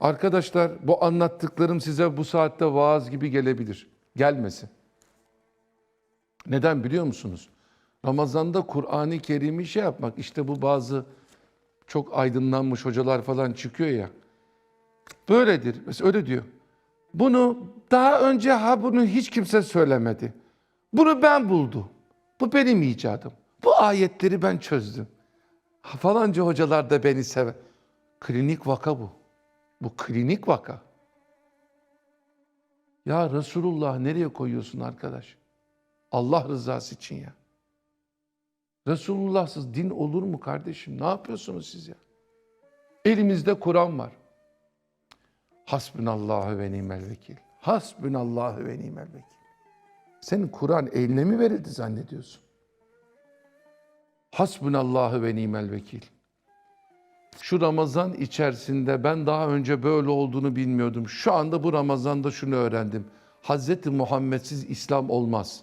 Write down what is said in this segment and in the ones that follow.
Arkadaşlar bu anlattıklarım size bu saatte vaaz gibi gelebilir. Gelmesin. Neden biliyor musunuz? Ramazanda Kur'an-ı Kerim'i şey yapmak. işte bu bazı çok aydınlanmış hocalar falan çıkıyor ya. Böyledir. Mesela öyle diyor. Bunu daha önce ha bunu hiç kimse söylemedi. Bunu ben buldum. Bu benim icadım. Bu ayetleri ben çözdüm. Falanca hocalar da beni sever. Klinik vaka bu. Bu klinik vaka. Ya Resulullah nereye koyuyorsun arkadaş? Allah rızası için ya. Resulullahsız din olur mu kardeşim? Ne yapıyorsunuz siz ya? Elimizde Kur'an var. Hasbunallahu ve nimel vekil. Hasbunallahu ve nimel vekil. Senin Kur'an eline mi verildi zannediyorsun? Hasbunallahu ve nimel vekil. Şu Ramazan içerisinde ben daha önce böyle olduğunu bilmiyordum. Şu anda bu Ramazan'da şunu öğrendim. Hazreti Muhammedsiz İslam olmaz.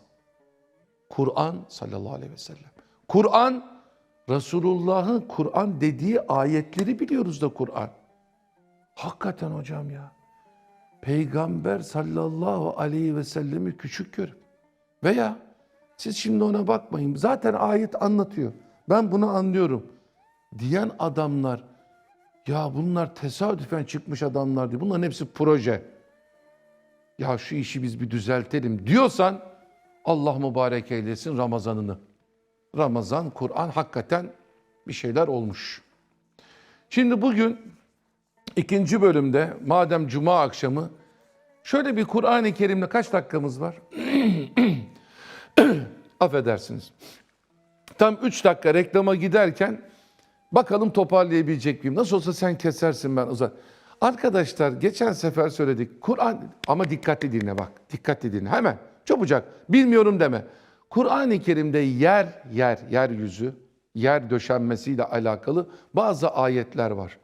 Kur'an sallallahu aleyhi ve sellem. Kur'an, Resulullah'ın Kur'an dediği ayetleri biliyoruz da Kur'an. Hakikaten hocam ya. Peygamber sallallahu aleyhi ve sellemi küçük görüp veya siz şimdi ona bakmayın. Zaten ayet anlatıyor. Ben bunu anlıyorum. Diyen adamlar ya bunlar tesadüfen çıkmış adamlar değil. Bunların hepsi proje. Ya şu işi biz bir düzeltelim diyorsan Allah mübarek eylesin Ramazanını. Ramazan, Kur'an hakikaten bir şeyler olmuş. Şimdi bugün ikinci bölümde madem cuma akşamı şöyle bir Kur'an-ı Kerim'le kaç dakikamız var? Affedersiniz. Tam 3 dakika reklama giderken bakalım toparlayabilecek miyim? Nasıl olsa sen kesersin ben uzat. Arkadaşlar geçen sefer söyledik. Kur'an ama dikkatli dinle bak. Dikkatli dinle hemen. Çabucak. Bilmiyorum deme. Kur'an-ı Kerim'de yer yer yeryüzü yer döşenmesiyle alakalı bazı ayetler var.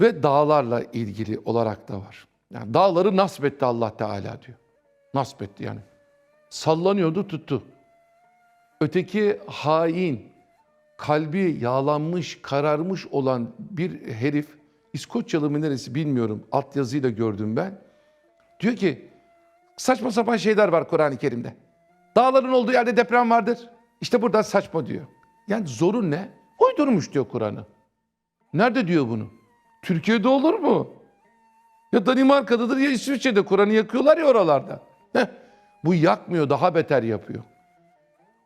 Ve dağlarla ilgili olarak da var. Yani dağları nasbetti Allah Teala diyor. Nasbetti yani. Sallanıyordu tuttu. Öteki hain, kalbi yağlanmış, kararmış olan bir herif, İskoçyalı mı neresi bilmiyorum, altyazıyla gördüm ben. Diyor ki, saçma sapan şeyler var Kur'an-ı Kerim'de. Dağların olduğu yerde deprem vardır. İşte burada saçma diyor. Yani zorun ne? Uydurmuş diyor Kur'an'ı. Nerede diyor bunu? Türkiye'de olur mu? Ya Danimarka'dadır ya İsviçre'de Kur'an'ı yakıyorlar ya oralarda. Heh, bu yakmıyor daha beter yapıyor.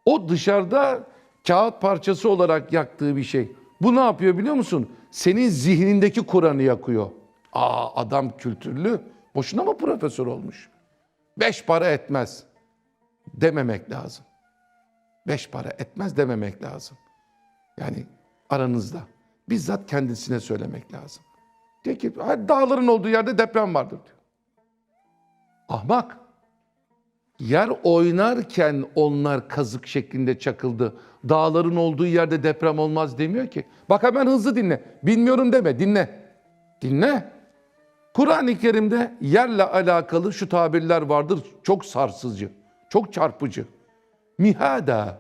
O dışarıda kağıt parçası olarak yaktığı bir şey. Bu ne yapıyor biliyor musun? Senin zihnindeki Kur'an'ı yakıyor. Aa adam kültürlü. Boşuna mı profesör olmuş? Beş para etmez dememek lazım. Beş para etmez dememek lazım. Yani aranızda. Bizzat kendisine söylemek lazım. Diyor ki "Ha, dağların olduğu yerde deprem vardır diyor. Ahmak. Yer oynarken onlar kazık şeklinde çakıldı. Dağların olduğu yerde deprem olmaz demiyor ki. Bak hemen hızlı dinle. Bilmiyorum deme dinle. Dinle. Kur'an-ı Kerim'de yerle alakalı şu tabirler vardır. Çok sarsıcı, çok çarpıcı. Mihada,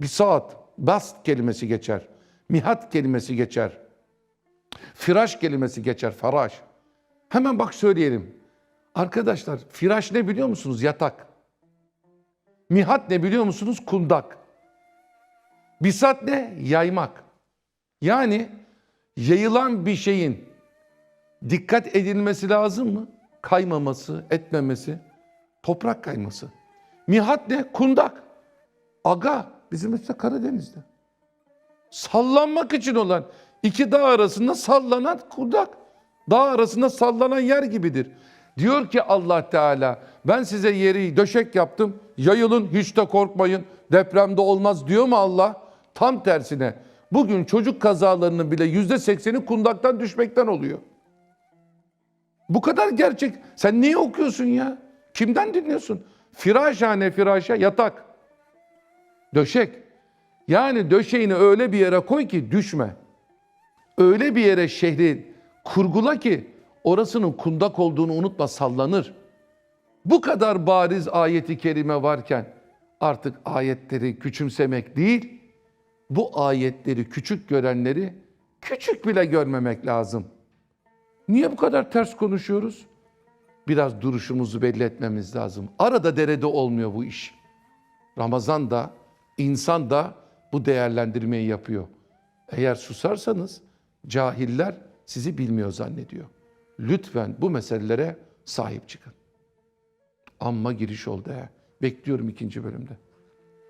bisat, bast kelimesi geçer. Mihat kelimesi geçer. Firaş kelimesi geçer, faraş. Hemen bak söyleyelim. Arkadaşlar firaş ne biliyor musunuz? Yatak. Mihat ne biliyor musunuz? Kundak. Bisat ne? Yaymak. Yani yayılan bir şeyin dikkat edilmesi lazım mı? Kaymaması, etmemesi, toprak kayması. Mihat ne? Kundak. Aga bizim mesela Karadeniz'de. Sallanmak için olan iki dağ arasında sallanan kundak. Dağ arasında sallanan yer gibidir. Diyor ki Allah Teala ben size yeri döşek yaptım. Yayılın hiç de korkmayın. Depremde olmaz diyor mu Allah? Tam tersine. Bugün çocuk kazalarının bile yüzde sekseni kundaktan düşmekten oluyor. Bu kadar gerçek. Sen niye okuyorsun ya? Kimden dinliyorsun? Firaşhane firaşa yatak. Döşek. Yani döşeğini öyle bir yere koy ki düşme. Öyle bir yere şehri kurgula ki orasının kundak olduğunu unutma sallanır. Bu kadar bariz ayeti kerime varken artık ayetleri küçümsemek değil, bu ayetleri küçük görenleri küçük bile görmemek lazım. Niye bu kadar ters konuşuyoruz? Biraz duruşumuzu belli etmemiz lazım. Arada derede olmuyor bu iş. Ramazan da, insan da bu değerlendirmeyi yapıyor. Eğer susarsanız cahiller sizi bilmiyor zannediyor. Lütfen bu meselelere sahip çıkın. Amma giriş oldu he. Bekliyorum ikinci bölümde.